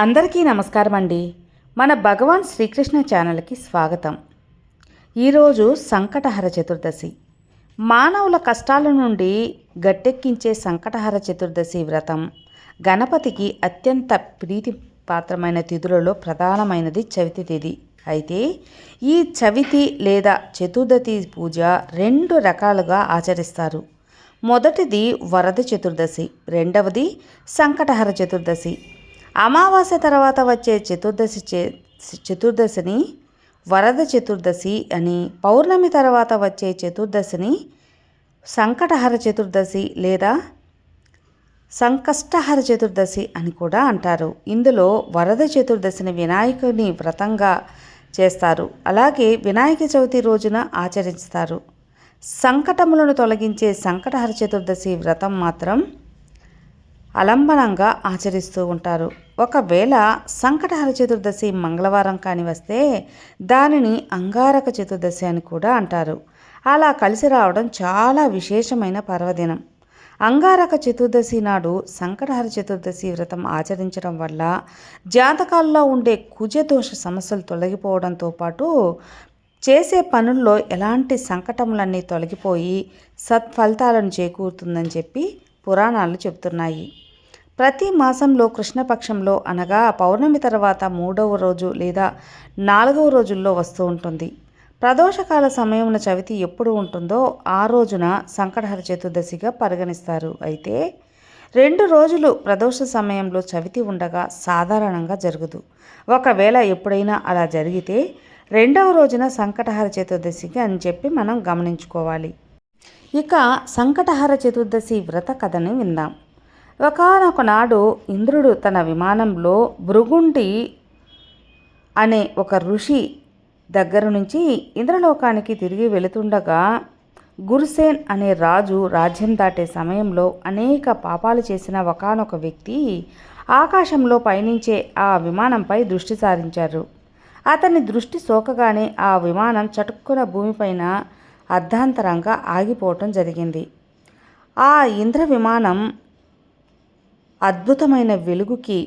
అందరికీ నమస్కారం అండి మన భగవాన్ శ్రీకృష్ణ ఛానల్కి స్వాగతం. ఈరోజు సంకటహర చతుర్దశి. మానవుల కష్టాల నుండి గట్టెక్కించే సంకటహర చతుర్దశి వ్రతం గణపతికి అత్యంత ప్రీతి పాత్రమైన తిథులలో ప్రధానమైనది చవితి తిథి. అయితే ఈ చవితి లేదా చతుర్దశి పూజ రెండు రకాలుగా ఆచరిస్తారు. మొదటిది వరద చతుర్దశి రెండవది సంకటహర చతుర్దశి. అమావాస్య తర్వాత వచ్చే చతుర్దశి చే- చతుర్దశిని వరద చతుర్దశి అని పౌర్ణమి తర్వాత వచ్చే చతుర్దశిని సంకటహర చతుర్దశి లేదా సంకష్టహర చతుర్దశి అని కూడా అంటారు. ఇందులో వరద చతుర్దశిని వినాయకుని వ్రతంగా చేస్తారు. అలాగే వినాయక చవితి రోజున ఆచరిస్తారు. సంకటములను తొలగించే సంకటహర చతుర్దశి వ్రతం మాత్రం అలంబనంగా ఆచరిస్తూ ఉంటారు. ఒకవేళ సంకటహర చతుర్దశి మంగళవారం కాని వస్తే దానిని అంగారక చతుర్దశి అని కూడా అంటారు. అలా కలిసి రావడం చాలా విశేషమైన పర్వదినం. అంగారక చతుర్దశి నాడు సంకటహర చతుర్దశి వ్రతం ఆచరించడం వల్ల జాతకాల్లో ఉండే కుజదోష సమస్యలు తొలగిపోవడంతో పాటు చేసే పనుల్లో ఎలాంటి సంకటములన్నీ తొలగిపోయి సత్ఫలితాలను చేకూరుతుందని చెప్పి పురాణాలు చెబుతున్నాయి. ప్రతి మాసంలో కృష్ణపక్షంలో అనగా పౌర్ణమి తర్వాత మూడవ రోజు లేదా నాలుగవ రోజుల్లో వస్తూ ఉంటుంది. ప్రదోషకాల సమయమున చవితి ఎప్పుడు ఉంటుందో ఆ రోజున సంకటహర చతుర్దశిగా పరిగణిస్తారు. అయితే రెండు రోజులు ప్రదోష సమయంలో చవితి ఉండగా సాధారణంగా జరుగుదు. ఒకవేళ ఎప్పుడైనా అలా జరిగితే రెండవ రోజున సంకటహర చతుర్దశికి అని చెప్పి మనం గమనించుకోవాలి. ఇక సంకటహర చతుర్దశి వ్రత కథని విందాం. ఒకనొకనాడు ఇంద్రుడు తన విమానంలో భృగుండి అనే ఒక ఋషి దగ్గర నుంచి ఇంద్రలోకానికి తిరిగి వెళుతుండగా గురుసేన్ అనే రాజు రాజ్యం దాటే సమయంలో అనేక పాపాలు చేసిన ఒకానొక వ్యక్తి ఆకాశంలో పయనించే ఆ విమానంపై దృష్టి సారించారు. అతని దృష్టి సోకగానే ఆ విమానం చటుక్కున భూమిపైన అర్ధాంతరంగా ఆగిపోవటం జరిగింది. ఆ ఇంద్ర విమానం అద్భుతమైన వెలుగుకి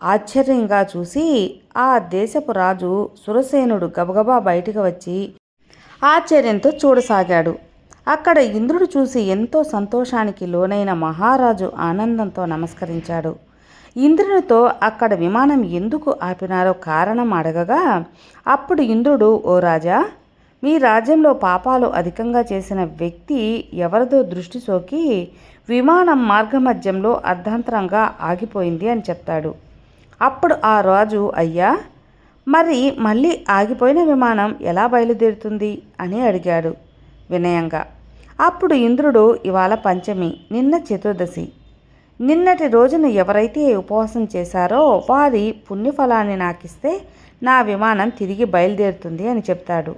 ఆశ్చర్యంగా చూసి ఆ దేశపు రాజు సురసేనుడు గబగబా బయటికి వచ్చి ఆశ్చర్యంతో చూడసాగాడు. అక్కడ ఇంద్రుడు చూసి ఎంతో సంతోషానికి లోనైన మహారాజు ఆనందంతో నమస్కరించాడు. ఇంద్రునితో అక్కడ విమానం ఎందుకు ఆపినారో కారణం అడగగా అప్పుడు ఇంద్రుడు ఓ రాజా మీ రాజ్యంలో పాపాలు అధికంగా చేసిన వ్యక్తి ఎవరిదో దృష్టి సోకి విమానం మార్గమధ్యంలో అర్ధాంతరంగా ఆగిపోయింది అని చెప్తాడు. అప్పుడు ఆ రాజు అయ్యా మరి మళ్ళీ ఆగిపోయిన విమానం ఎలా బయలుదేరుతుంది? అని అడిగాడు వినయంగా. అప్పుడు ఇంద్రుడు ఇవాళ పంచమి నిన్న చతుర్దశి. నిన్నటి రోజున ఎవరైతే ఉపవాసం చేశారో వారి పుణ్యఫలాన్ని నాకిస్తే నా విమానం తిరిగి బయలుదేరుతుంది అని చెప్తాడు.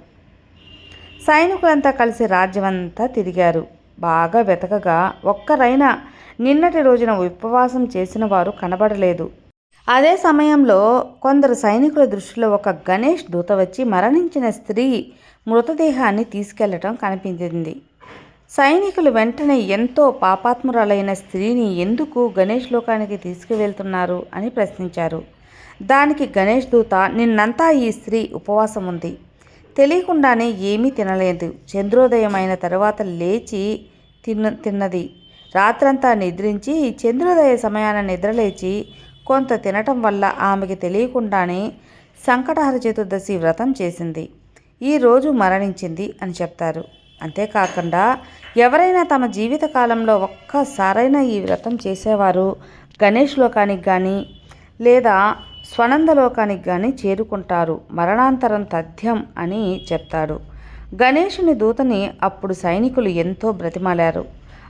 సైనికులంతా కలిసి రాజ్యమంతా తిరిగారు. బాగా వెతకగా ఒక్కరైనా నిన్నటి రోజున ఉపవాసం చేసిన వారు కనబడలేదు. అదే సమయంలో కొందరు సైనికుల దృష్టిలో ఒక గణేష్ దూత వచ్చి మరణించిన స్త్రీ మృతదేహాన్ని తీసుకెళ్ళటం కనిపించింది. సైనికులు వెంటనే ఎంతో పాపాత్మురాలైన స్త్రీని ఎందుకు గణేష్ లోకానికి తీసుకువెళ్తున్నారు అని ప్రశ్నించారు. దానికి గణేష్ దూత నిన్నంతా ఈ స్త్రీ ఉపవాసం ఉంది తెలియకుండానే ఏమీ తినలేదు. చంద్రోదయమైన తరువాత లేచి తిన్న తిన్నది. రాత్రంతా నిద్రించి చంద్రోదయ సమయాన నిద్రలేచి కొంత తినటం వల్ల ఆమెకి తెలియకుండానే సంకటహర చతుర్దశి వ్రతం చేసింది. ఈరోజు మరణించింది అని చెప్తారు. అంతేకాకుండా ఎవరైనా తమ జీవితకాలంలో ఒక్కసారైనా ఈ వ్రతం చేసేవారు గణేష్ లోకానికి కానీ లేదా స్వనంద లోకానికి కానీ చేరుకుంటారు. మరణాంతరం తథ్యం అని చెప్తాడు. గణేషుని దూతని అప్పుడు సైనికులు ఎంతో బ్రతిమాలారు.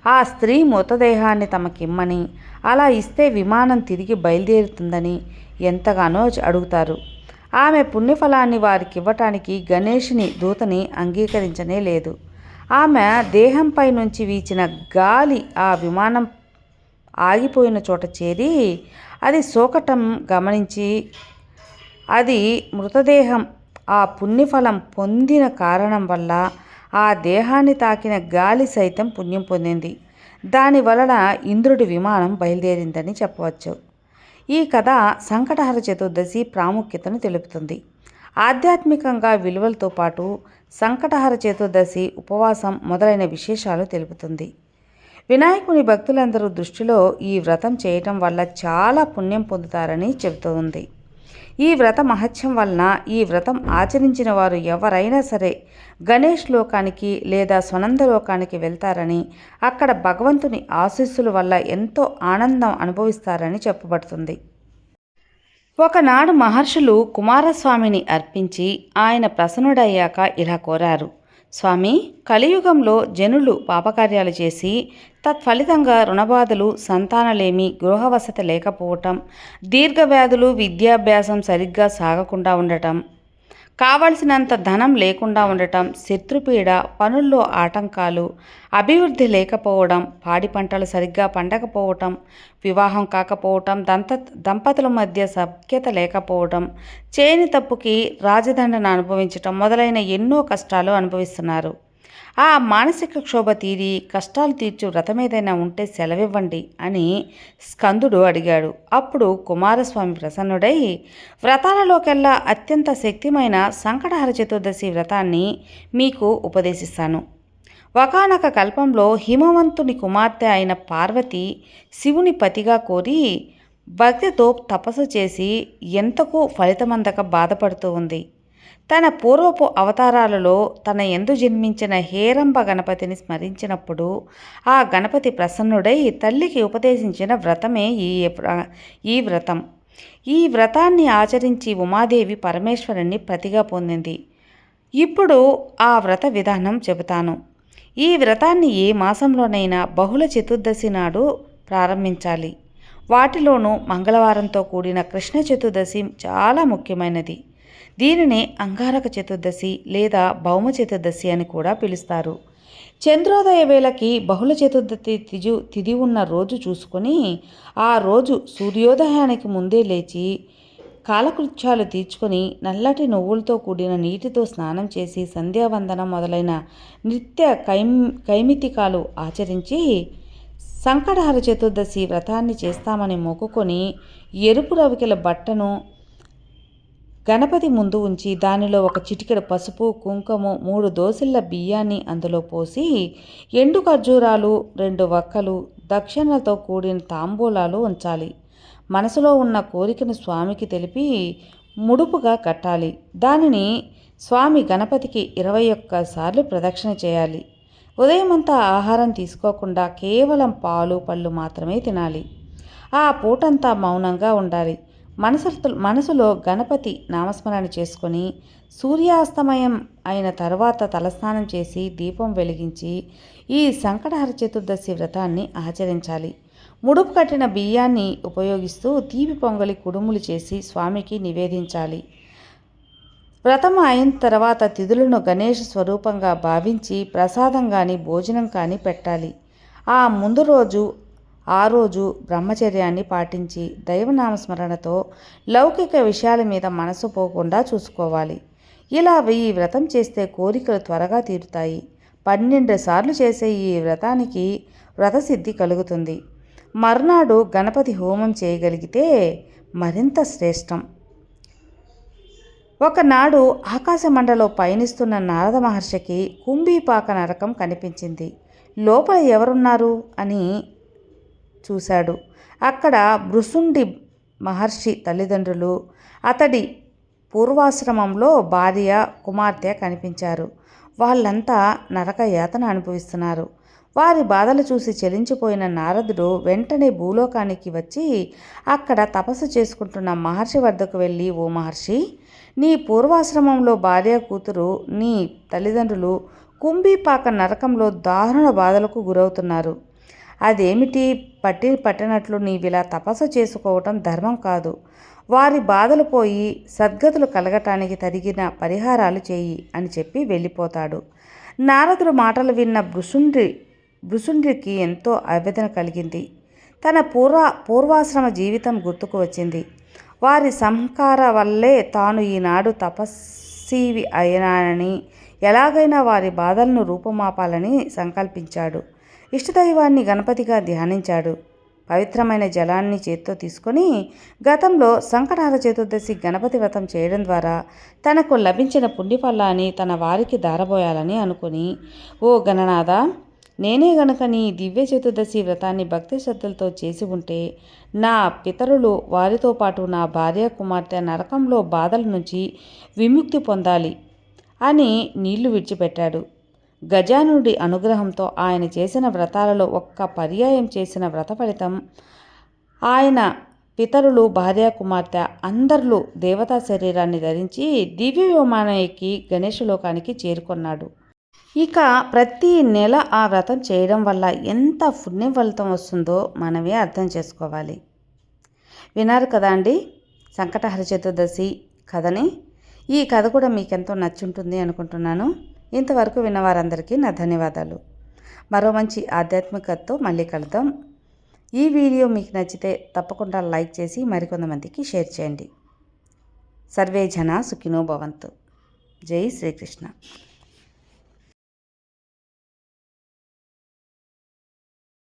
ఆ స్త్రీ మృతదేహాన్ని తమకిమ్మని అలా ఇస్తే విమానం తిరిగి బయలుదేరుతుందని ఎంతగానో అడుగుతారు. ఆమె పుణ్యఫలాన్ని వారికి ఇవ్వటానికి గణేషుని దూతని అంగీకరించనే లేదు. ఆమె దేహంపై నుంచి వీచిన గాలి ఆ విమానం ఆగిపోయిన చోట చేరి అది సోకటం గమనించి అది మృతదేహం ఆ పుణ్యఫలం పొందిన కారణం వల్ల ఆ దేహాన్ని తాకిన గాలి సైతం పుణ్యం పొందింది. దాని వలన ఇంద్రుడి విమానం బయలుదేరిందని చెప్పవచ్చు. ఈ కథ సంకటహర చతుర్దశి ప్రాముఖ్యతను తెలుపుతుంది. ఆధ్యాత్మికంగా విలువలతో పాటు సంకటహర చతుర్దశి ఉపవాసం మొదలైన విశేషాలు తెలుపుతుంది. వినాయకుని భక్తులందరూ దృష్టిలో ఈ వ్రతం చేయటం వల్ల చాలా పుణ్యం పొందుతారని చెబుతోంది. ఈ వ్రత మహత్యం వలన ఈ వ్రతం ఆచరించిన వారు ఎవరైనా సరే గణేష్ లోకానికి లేదా స్వనంద లోకానికి వెళ్తారని అక్కడ భగవంతుని ఆశీస్సుల వల్ల ఎంతో ఆనందం అనుభవిస్తారని చెప్పబడుతుంది. ఒకనాడు మహర్షులు కుమారస్వామిని అర్పించి ఆయన ప్రసన్నుడయ్యాక ఇలా కోరారు. స్వామి కలియుగంలో జనులు పాపకార్యాలు చేసి తత్ఫలితంగా రుణబాధలు సంతానలేమి గృహవసతి లేకపోవటం దీర్ఘవ్యాధులు విద్యాభ్యాసం సరిగ్గా సాగకుండా ఉండటం కావలసినంత ధనం లేకుండా ఉండటం శత్రుపీడ పనుల్లో ఆటంకాలు అభివృద్ధి లేకపోవడం పాడి పంటలు సరిగ్గా పండకపోవటం వివాహం కాకపోవటం దంత దంపతుల మధ్య సఖ్యత లేకపోవటం చేయని తప్పుకి రాజదండన అనుభవించటం మొదలైన ఎన్నో కష్టాలు అనుభవిస్తున్నారు. ఆ మానసిక క్షోభ తీరి కష్టాలు తీర్చు వ్రతం ఏదైనా ఉంటే సెలవివ్వండి అని స్కందుడు అడిగాడు. అప్పుడు కుమారస్వామి ప్రసన్నుడై వ్రతాలలోకెల్లా అత్యంత శక్తిమైన సంకటహర చతుర్దశి వ్రతాన్ని మీకు ఉపదేశిస్తాను. ఒకనొక కల్పంలో హిమవంతుని కుమార్తె అయిన పార్వతి శివుని పతిగా కోరి భక్తితో తపస్సు చేసి ఎంతకు ఫలితమందక బాధపడుతూ ఉంది. తన పూర్వపు అవతారాలలో తన ఎందు జన్మించిన హేరంబ గణపతిని స్మరించినప్పుడు ఆ గణపతి ప్రసన్నుడై తల్లికి ఉపదేశించిన వ్రతమే ఈ ఈ వ్రతం. ఈ వ్రతాన్ని ఆచరించి ఉమాదేవి పరమేశ్వరుని ప్రతిగా పొందింది. ఇప్పుడు ఆ వ్రత విధానం చెబుతాను. ఈ వ్రతాన్ని ఏ మాసంలోనైనా బహుళ చతుర్దశి నాడు ప్రారంభించాలి. వాటిలోనూ మంగళవారంతో కూడిన కృష్ణ చతుర్దశి చాలా ముఖ్యమైనది. దీనిని అంగారక చతుర్దశి లేదా భౌమ చతుర్దశి అని కూడా పిలుస్తారు. చంద్రోదయ వేళకి బహుళ చతుర్దశి తిజు తిది ఉన్న రోజు చూసుకొని ఆ రోజు సూర్యోదయానికి ముందే లేచి కాలకృత్యాలు తీర్చుకొని నల్లటి నువ్వులతో కూడిన నీటితో స్నానం చేసి సంధ్యావందనం మొదలైన నిత్య కైమ్ కైమితికాలు ఆచరించి సంకటహర చతుర్దశి వ్రతాన్ని చేస్తామని మొక్కుకొని ఎరుపు రవికెల బట్టను గణపతి ముందు ఉంచి దానిలో ఒక చిటికెడు పసుపు కుంకుమ మూడు దోసిళ్ళ బియ్యాన్ని అందులో పోసి ఎండు ఖర్జూరాలు రెండు వక్కలు దక్షిణలతో కూడిన తాంబూలాలు ఉంచాలి. మనసులో ఉన్న కోరికను స్వామికి తెలిపి ముడుపుగా కట్టాలి. దానిని స్వామి గణపతికి ఇరవై ఒక్కసార్లు ప్రదక్షిణ చేయాలి. ఉదయమంతా ఆహారం తీసుకోకుండా కేవలం పాలు పళ్ళు మాత్రమే తినాలి. ఆ పూటంతా మౌనంగా ఉండాలి. మనసు మనసులో గణపతి నామస్మరణ చేసుకొని సూర్యాస్తమయం అయిన తర్వాత తలస్నానం చేసి దీపం వెలిగించి ఈ సంకటహర చతుర్దశి వ్రతాన్ని ఆచరించాలి. ముడుపు కట్టిన బియ్యాన్ని ఉపయోగిస్తూ తీపి పొంగలి కుడుములు చేసి స్వామికి నివేదించాలి. వ్రతం అయిన తర్వాత తిథులను గణేష్ స్వరూపంగా భావించి ప్రసాదం కానీ భోజనం కానీ పెట్టాలి. ఆ ముందు రోజు ఆ రోజు బ్రహ్మచర్యాన్ని పాటించి దైవనామస్మరణతో లౌకిక విషయాల మీద మనసు పోకుండా చూసుకోవాలి. ఇలా ఈ వ్రతం చేస్తే కోరికలు త్వరగా తీరుతాయి. పన్నెండు సార్లు చేసే ఈ వ్రతానికి వ్రతసిద్ధి కలుగుతుంది. మర్నాడు గణపతి హోమం చేయగలిగితే మరింత శ్రేష్టం. ఒకనాడు ఆకాశమండలో పయనిస్తున్న నారద మహర్షికి కుంభీపాక నరకం కనిపించింది. లోపల ఎవరున్నారు? అని చూశాడు. అక్కడ భృసుండి మహర్షి తల్లిదండ్రులు అతడి పూర్వాశ్రమంలో భార్య కుమార్తె కనిపించారు. వాళ్ళంతా నరక యాతన అనుభవిస్తున్నారు. వారి బాధలు చూసి చెలించిపోయిన నారదుడు వెంటనే భూలోకానికి వచ్చి అక్కడ తపస్సు చేసుకుంటున్న మహర్షి వద్దకు వెళ్ళి ఓ మహర్షి నీ పూర్వాశ్రమంలో భార్య కూతురు నీ తల్లిదండ్రులు కుంభీపాక నరకంలో దారుణ బాధలకు గురవుతున్నారు. అదేమిటి? పట్టి పట్టినట్లు నీవిలా తపస్సు చేసుకోవటం ధర్మం కాదు. వారి బాధలు పోయి సద్గతులు కలగటానికి తరిగిన పరిహారాలు చేయి అని చెప్పి వెళ్ళిపోతాడు. నారదుడు మాటలు విన్న భృసుండ్రి భృసుండ్రికి ఎంతో ఆవేదన కలిగింది. తన పూర్వ పూర్వాశ్రమ జీవితం గుర్తుకు వచ్చింది. వారి సంహార వల్లే తాను ఈనాడు తపస్సీవి అయినానని ఎలాగైనా వారి బాధలను రూపుమాపాలని సంకల్పించాడు. ఇష్టదైవాన్ని గణపతిగా ధ్యానించాడు. పవిత్రమైన జలాన్ని చేత్తో తీసుకొని గతంలో సంకటాల చతుర్దశి గణపతి వ్రతం చేయడం ద్వారా తనకు లభించిన పుణ్యఫలాన్ని తన వారికి దారబోయాలని అనుకుని ఓ గణనాథ నేనే గనక నీ దివ్య చతుర్దశి వ్రతాన్ని భక్తి శ్రద్ధలతో చేసి ఉంటే నా పితరులు వారితో పాటు నా భార్య కుమార్తె నరకంలో బాధల నుంచి విముక్తి పొందాలి అని నీళ్ళు విడిచిపెట్టాడు. గజానుడి అనుగ్రహంతో ఆయన చేసిన వ్రతాలలో ఒక్క పర్యాయం చేసిన వ్రత ఫలితం. ఆయన పితరులు భార్య కుమార్తె అందరిలో దేవతా శరీరాన్ని ధరించి దివ్య విమానం ఎక్కి గణేశలోకానికి చేరుకున్నాడు. ఇక ప్రతి నెల ఆ వ్రతం చేయడం వల్ల ఎంత పుణ్యం ఫలితం వస్తుందో మనమే అర్థం చేసుకోవాలి. విన్నారు కదా అండి? సంకటహర చతుర్దశి కథని. ఈ కథ కూడా మీకు ఎంతో నచ్చుంటుంది అనుకుంటున్నాను. ఇంతవరకు విన్నవారందరికీ నా ధన్యవాదాలు. మరో మంచి ఆధ్యాత్మికతతో మళ్ళీ కలుద్దాం. ఈ వీడియో మీకు నచ్చితే తప్పకుండా లైక్ చేసి మరికొంతమందికి షేర్ చేయండి. సర్వే జన సుఖినో భవంతు. జై శ్రీకృష్ణ.